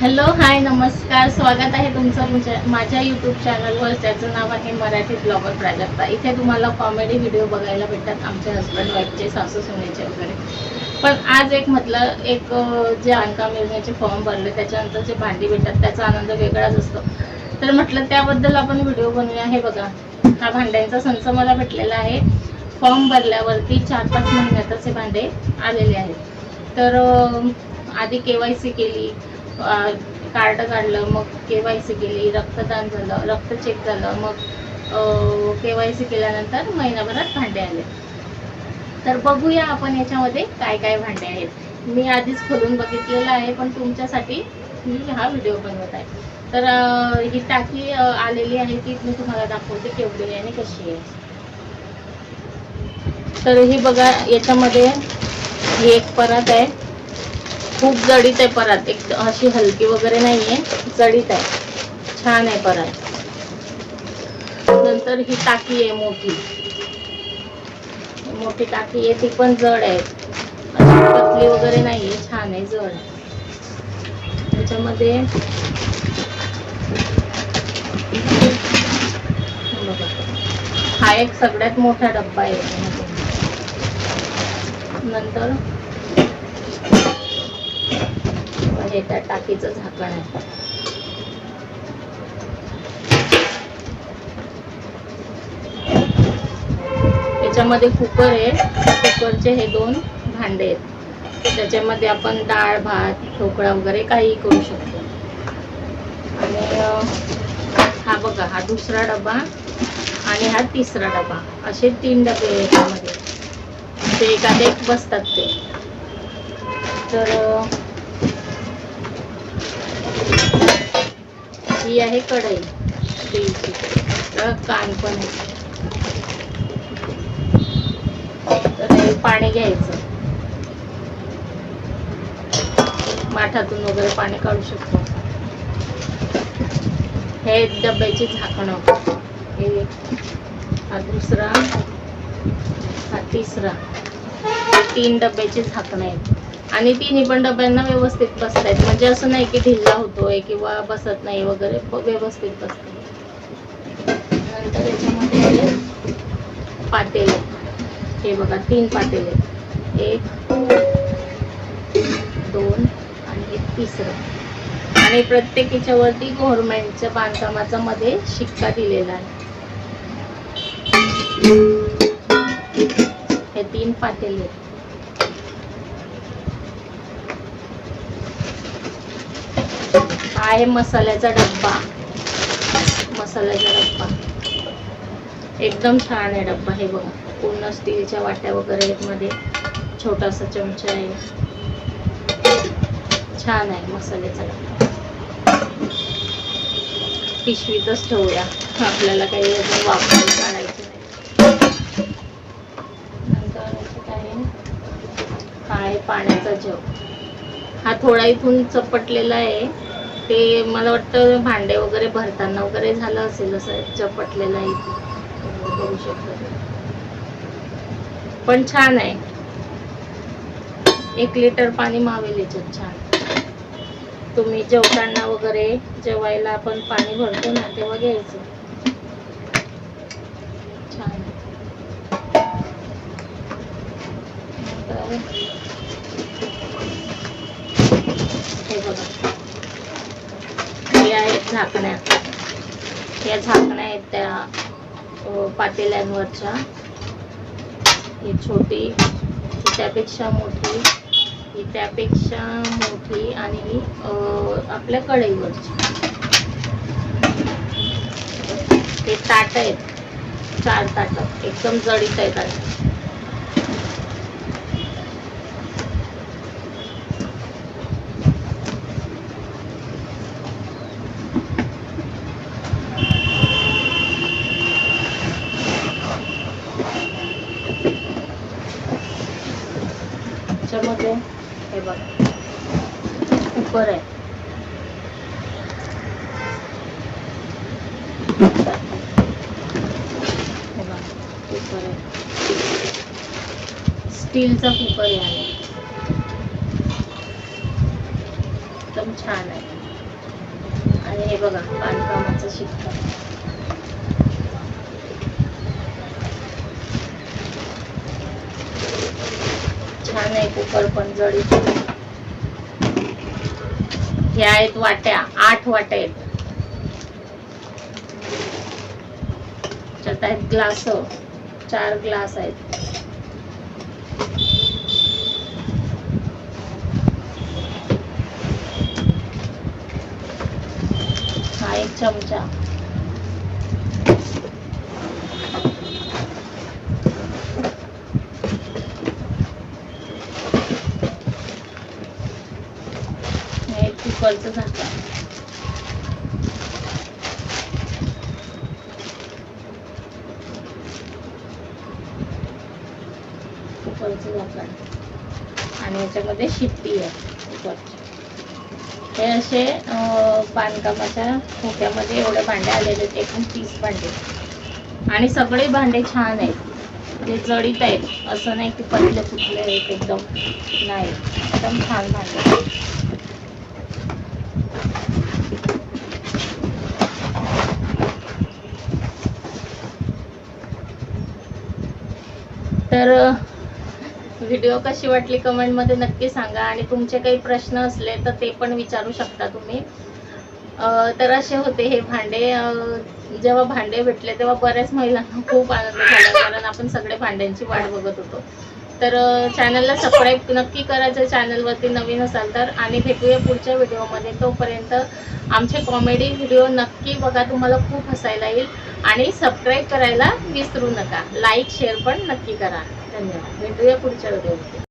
Hello hi नमस्कार. स्वागत आहे तुमचं माझ्या यूट्यूब चॅनलवर ज्याचं नाव आहे मराठी ब्लॉगर प्राजक्ता. इथे तुम्हाला कॉमेडी व्हिडिओ बघायला भेटतात आमचे हस्बंड वाईफचे सासू सुनेचे वगैरे. पण आज एक म्हटलं एक जे बांधकाम योजनेचे फॉर्म भरले त्याच्यानंतर जे भांडी भेटतात त्याचा आनंद वेगळाच असतो. तर म्हटलं त्याबद्दल आपण व्हिडिओ बनवूया. हे बघा हा भांड्यांचा संच मला भेटलेला आहे. फॉर्म भरल्यावरती चार पाच महिन्यातच हे भांडे आलेले आहेत. तर आधी के वाय सी केली कार्ड काढलं मग के वाय सी केली रक्तदान झालं रक्त चेक झालं मग के वाय सी केल्यानंतर महिनाभरात भांडे आले. तर बघूया आपण याच्यामध्ये काय काय भांडे आहेत. मी आधीच खोलून बघितलेलं आहे पण तुमच्यासाठी मी हा व्हिडिओ बनवत आहे. तर ही टाकी आलेली आहे ती मी तुम्हाला दाखवते केवढी आहे आणि कशी आहे. तर ही बघा याच्यामध्ये ही एक परत आहे. खूप जडीत आहे परत. एक अशी हलकी वगैरे नाहीये. जडीत आहे. छान आहे परत. नंतर ही टाकी आहे मोठी. मोठी टाकी आहे ती पण जड आहे. अशी पतली वगैरे नाहीये. छान आहे जड आहे. त्याच्यामध्ये हा एक सगळ्यात मोठा डब्बा आहे. नंतर म्हणजे त्या टाकीचं झाकण आहे. त्याच्यामध्ये कुकर आहे. कुकरचे हे दोन भांडे आहेत. त्याच्यामध्ये आपण डाळ भात ढोकळा वगैरे काही करू शकतो. आणि हा बघा हा दुसरा डबा आणि हा तिसरा डबा. असे तीन डबे याच्यामध्ये ते एखादे एक बसतात ते. तर ही आहे कढई. स्टीलची कान पण आहे. तर पाणी घ्यायचं. माठातून वगैरे पाणी काढू शकतो. हे डब्याची झाकणं हे हा दुसरा हा तिसरा. हे तीन डब्याची झाकणं आहेत. आणि तिन्ही पण डब्यांना व्यवस्थित बसतायत. म्हणजे असं नाही की ढिल्ला होतोय किंवा बसत नाही वगैरे व्यवस्थित बसते नंतर याच्यामध्ये आहे पातेले. हे बघा तीन पातेले. एक दोन आणि एक तिसरं. आणि प्रत्येक याच्यावरती गव्हर्नमेंटच्या बांधकामाचा मध्ये शिक्का दिलेला आहे. हे तीन पातेले आहेत. हा आहे मसाल्याचा डब्बा. मसाल्याचा डब्बा. एकदम छान आहे डब्बा हे बघा. पूर्ण स्टीलच्या वाट्या वगैरे आहेत मध्ये. छोटासा चमचा आहे. छान आहे मसाल्याचा डब्बा. पिशवीतच ठेवूया. आपल्याला काही अजून वापरून काढायचं नाही. नंतर आहे? हा आहे पाण्याचा जग. हा थोडा इथून चपटलेला आहे. ते मला वाटतं भांडे वगैरे भरताना वगैरे झालं असेल असं चपटलेलं आहे बघू शकतो. पण छान आहे. एक लिटर पाणी मावेल याच्यात छान. तुम्ही जेवताना वगैरे जेवायला आपण पाणी भरतो ना तेव्हा घ्यायचं. छान तर हे बघा हे आहेत झाकण्या. या झाकण्या आहेत त्या पातेल्यांवरच्या. ही छोटी ही त्यापेक्षा मोठी ही त्यापेक्षा मोठी आणि ही आपल्या कढईवरची. हे ताट आहेत. चार ताट. एकदम जडीत आहेत. आणि हे बघा. कुकर आहे. बघा, कुकर आहे. स्टीलचा कुकर आहे एकदम छान आहे. आणि हे बघा बांधकामाचं शिक्का छान आहे कुकर पण जडी ह्या आहेत वाट्या आठ वाट्या आहेत. त्यात आहेत ग्लास चार ग्लास आहेत. हा एक चमचा. कुकरचं झाकण कुकरचं झाकण आणि याच्यामध्ये शिट्टी आहे कुकरची हे असे बांधकामाच्या खोक्यामध्ये एवढे भांडे आलेले आहेत एकूण तीस भांडे. आणि सगळे भांडे छान आहेत. जे जडीत आहेत असं नाही की पतले फुटले आहेत एकदम नाही. एकदम छान भांडे तर व्हिडिओ कशी वाटली कमेंटमध्ये नक्की सांगा आणि तुमचे काही प्रश्न असले तर ते पण विचारू शकता तुम्ही. तर असे होते हे भांडे. जेव्हा भांडे भेटले तेव्हा बऱ्याच महिलांना खूप आनंद झाला कारण आपण सगळे भांड्यांची वाट बघत होतो. तर चॅनलला सबस्क्राईब नक्की करायचं चॅनलवरती नवीन असाल तर. आणि भेटूया पुढच्या व्हिडिओमध्ये तोपर्यंत आमचे कॉमेडी व्हिडिओ नक्की बघा. तुम्हाला खूप हसायला येईल. आणि सबस्क्राईब करायला विसरू नका. लाईक शेअर पण नक्की करा. धन्यवाद. भेटूया पुढच्या व्हिडिओमध्ये